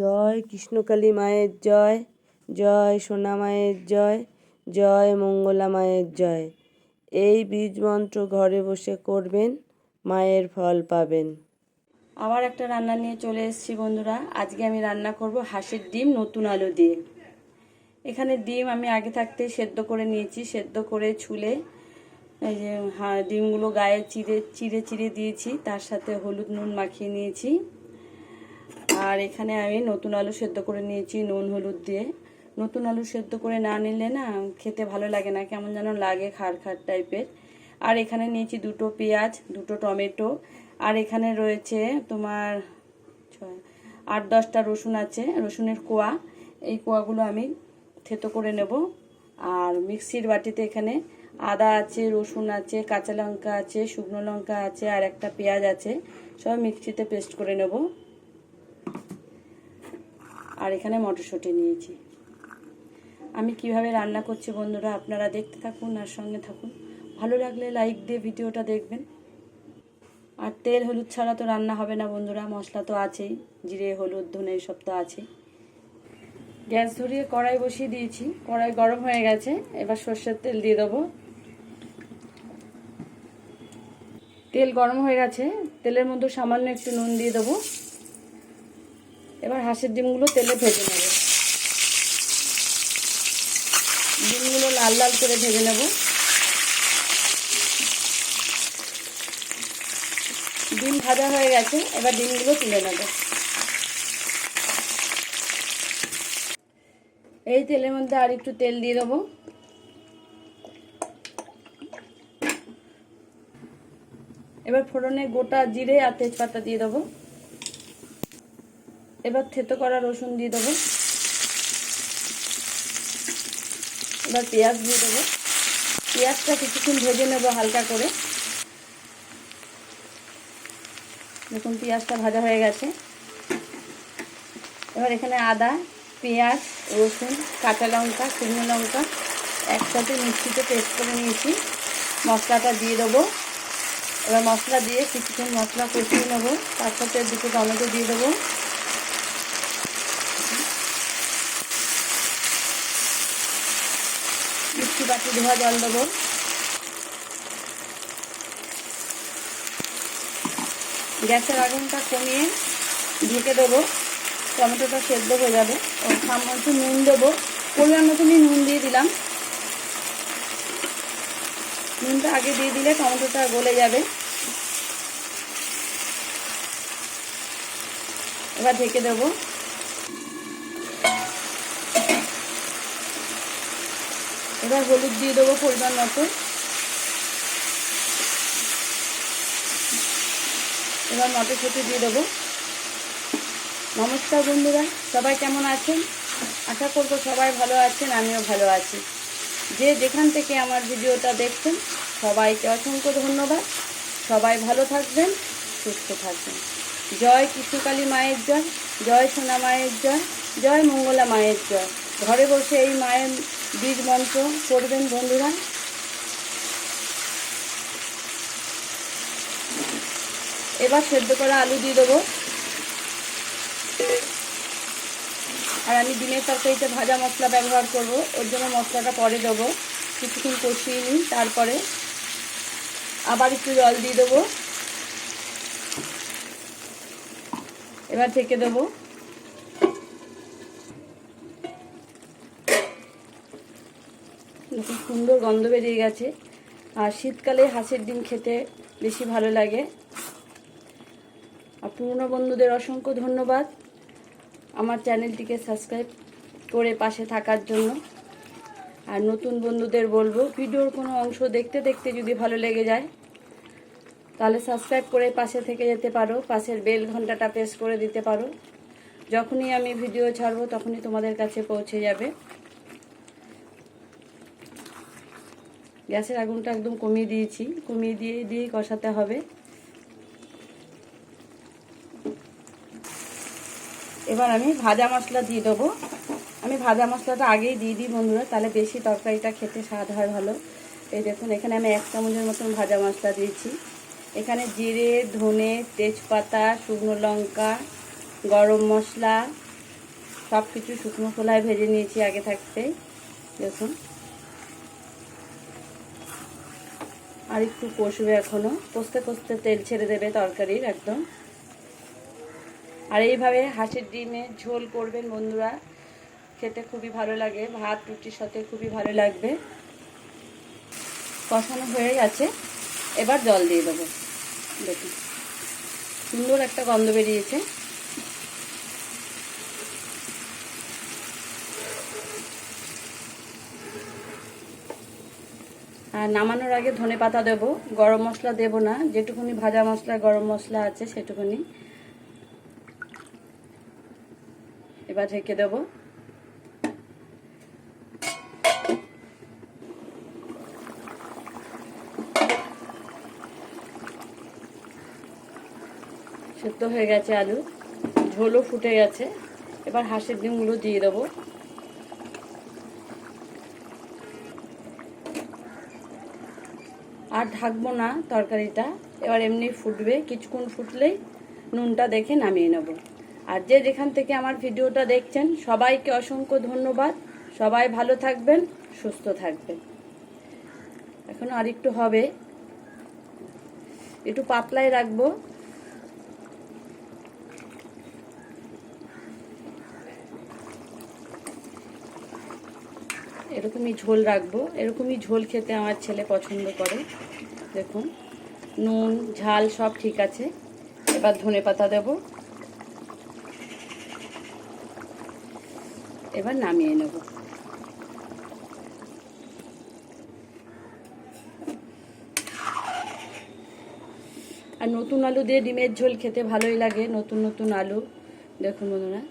জয়, কৃষ্ণকালী মায়ের জয় জয় সোনা মায়ের জয় জয় মঙ্গলা মায়ের জয়। এই বীজ মন্ত্র ঘরে বসে করবেন, মায়ের ফল পাবেন। আবার একটা রান্না নিয়ে চলে এসেছি বন্ধুরা। আজকে আমি রান্না করব হাঁসের ডিম, নতুন আলু দিয়ে। এখানে ডিম আমি আগে থাকতে সেদ্ধ করে নিয়েছি, সেদ্ধ করে ছুলে এই যে ডিমগুলো গায়ে চিড়ে চিড়ে চিড়ে দিয়েছি। তার সাথে হলুদ নুন মাখিয়ে নিয়েছি। আর এখানে আমি নতুন আলু সেদ্ধ করে নিয়েছি, নুন, হলুদ দিয়ে। নতুন আলু সেদ্ধ করে না নিলে না খেতে ভালো লাগে না, কেমন যেন লাগে খার খার টাইপের। আর এখানে নিয়েছি দুটো পেঁয়াজ, দুটো টমেটো, আর এখানে রয়েছে তোমার আট, দশটা রসুন আছে, রসুনের কোয়া। এই কোয়াগুলো আমি থেতো করে নেব। আর মিক্সির বাটিতে এখানে আদা আছে, রসুন আছে, কাঁচা লঙ্কা আছে, শুকনো লঙ্কা আছে, আর একটা পেঁয়াজ আছে, সব মিক্সিতে পেস্ট করে নেব। আর এখানে মটরশুঁটি নিয়েছি। আমি কীভাবে রান্না করছি বন্ধুরা আপনারা দেখতে থাকুন আর সঙ্গে থাকুন। ভালো লাগলে লাইক দিয়ে ভিডিওটা দেখবেন। আর তেল হলুদ ছাড়া তো রান্না হবে না বন্ধুরা, মশলা তো আছেই, জিরে, হলুদ, ধনে সব তো আছেই। গ্যাস ধরিয়ে কড়াই বসিয়ে দিয়েছি, কড়াই গরম হয়ে গেছে, এবার সর্ষের তেল দিয়ে দেবো। তেল গরম হয়ে গেছে, তেলের মধ্যে সামান্য একটু নুন দিয়ে দেবো। এবার হাঁসের ডিমগুলো তেলে ভেজে নেব। ডিমগুলো লাল লাল করে ভেজে নেব। ডিম ভাজা হয়ে গেছে, এবার ডিমগুলো তুলে নেব। এই তেলের মধ্যে আর একটু তেল দিয়ে দেবো। এবার ফোড়নে গোটা জিরে আর তেজপাতা দিয়ে দেবো। এবার থেতো করা রসুন দিয়ে দেবো। এবার পেঁয়াজ দিয়ে দেবো। পেঁয়াজটা কিছুক্ষণ ভেজে নেব হালকা করে। দেখুন পেঁয়াজটা ভাজা হয়ে গেছে। এবার এখানে আদা, পেঁয়াজ, রসুন, কাঁচা লঙ্কা, শুকনো লঙ্কা একসাথে মিক্সিতে পেস্ট করে নিয়েছি। মশলাটা দিয়ে দেবো। এবার মশলা দিয়ে কিছুক্ষণ মশলা কষিয়ে নেব। তার সাথে দুটো টমেটো দিয়ে দেবো। বাটি ধোয়া জল দেবো। গ্যাসের আগুনটা কমিয়ে ঢেকে দেবো। টমেটোটা সেদ্ধ হয়ে যাবে। ও সামান্য নুন দেবো। পরিমাণ মতনই নুন দিয়ে দিলাম। নুনটা আগে দিয়ে দিলে টমেটোটা গলে যাবে। এবার ঢেকে দেবো। এবার হলুদ দিয়ে দেবো পরিমাণ মতো। এবার মটরশুঁটি দিয়ে দেবো। নমস্কার বন্ধুরা, সবাই কেমন আছেন? আশা করব সবাই ভালো আছেন, আমিও ভালো আছি। যে যেখান থেকে আমার ভিডিওটা দেখছেন, সবাইকে অসংখ্য ধন্যবাদ। সবাই ভালো থাকবেন, সুস্থ থাকবেন। জয় কৃষ্ণকালী মায়ের জয় জয় সোনা মায়ের জয় জয় মঙ্গলা মায়ের জয়। ঘরে বসে এই মায়ের বীজ মন্ত্র করবেন বন্ধুরা। এবার সেদ্ধ করা আলু দিয়ে দেবো। আর আমি ডিমের তরকারিতে ভাজা মশলা ব্যবহার করব। ওর জন্য মশলাটা পরে দেবো। কিছুক্ষণ কষিয়ে নিই, তারপরে আবার একটু জল দিয়ে দেবো। এবার থেকে দেবো। খুব সুন্দর গন্ধ বেরিয়ে গেছে। আর শীতকালে হাঁসের ডিম খেতে বেশি ভালো লাগে। আর পুরনো বন্ধুদের অসংখ্য ধন্যবাদ আমার চ্যানেলটিকে সাবস্ক্রাইব করে পাশে থাকার জন্য। আর নতুন বন্ধুদের বলব, ভিডিওর কোনো অংশ দেখতে দেখতে যদি ভালো লেগে যায়, তাহলে সাবস্ক্রাইব করে পাশে থেকে যেতে পারো, পাশের বেল ঘন্টাটা প্রেস করে দিতে পারো। যখনই আমি ভিডিও ছাড়বো, তখনই তোমাদের কাছে পৌঁছে যাবে। গ্যাসের আগুনটা একদম কমিয়ে দিয়েছি। কমিয়ে দিয়ে দিয়ে কষাতে হবে। এবার আমি ভাজা মশলা দিয়ে দেবো। আমি ভাজা মশলাটা আগেই দিয়ে দিই বন্ধুরা, তাহলে বেশি তরকারিটা খেতে স্বাদ হয় ভালো। এই দেখুন, এখানে আমি এক চামচের মতন ভাজা মশলা দিয়েছি। এখানে জিরে, ধনে, তেজপাতা, শুকনো লঙ্কা, গরম মশলা সব কিছু শুকনো খোলায় ভেজে নিয়েছি আগে থাকতে দেখুন। আর একটু কষবে এখনও। কষতে কষতে তেল ছেড়ে দেবে তরকারির একদম। আর এইভাবে হাঁসের ডিমের ঝোল করবেন বন্ধুরা। খেতে খুবই ভালো লাগে। ভাত, রুটির সাথে খুবই ভালো লাগবে। কষানো হয়ে গেছে এবার জল দিয়ে দেবো। দেখুন। সুন্দর একটা গন্ধ বেরিয়েছে। আর নামানোর আগে ধনে পাতা দেবো, গরম মশলা দেবো না, যেটুকুনি ভাজা মশলা, গরম মশলা আছে সেটুকুনি। এবার ঢেকে দেবো। সেদ্ধ হয়ে গেছে আলু। ঝোলও ফুটে গেছে। এবার হাঁসের ডিমগুলো দিয়ে দেবো। আর ঢাকবো না তরকারিটা। এবার এমনি ফুটবে, কিছুক্ষণ ফুটলেই নুনটা দেখে নামিয়ে নেব। আর যে যেখান থেকে আমার ভিডিওটা দেখছেন, সবাইকে অসংখ্য ধন্যবাদ। সবাই ভালো থাকবেন, সুস্থ থাকবেন। এখন আর একটু হবে। একটু পাতলায় রাখব। এরকমই ঝোল রাখব। এরকমই ঝোল খেতে আমার ছেলে পছন্দ করে। দেখুন, নুন, ঝাল সব ঠিক আছে। এবার ধনে পাতা দেব। এবার নামিয়ে নেব। আর নতুন আলু দিয়ে ডিমের ঝোল খেতে ভালোই লাগে, নতুন নতুন আলু। দেখুন বন্ধুরা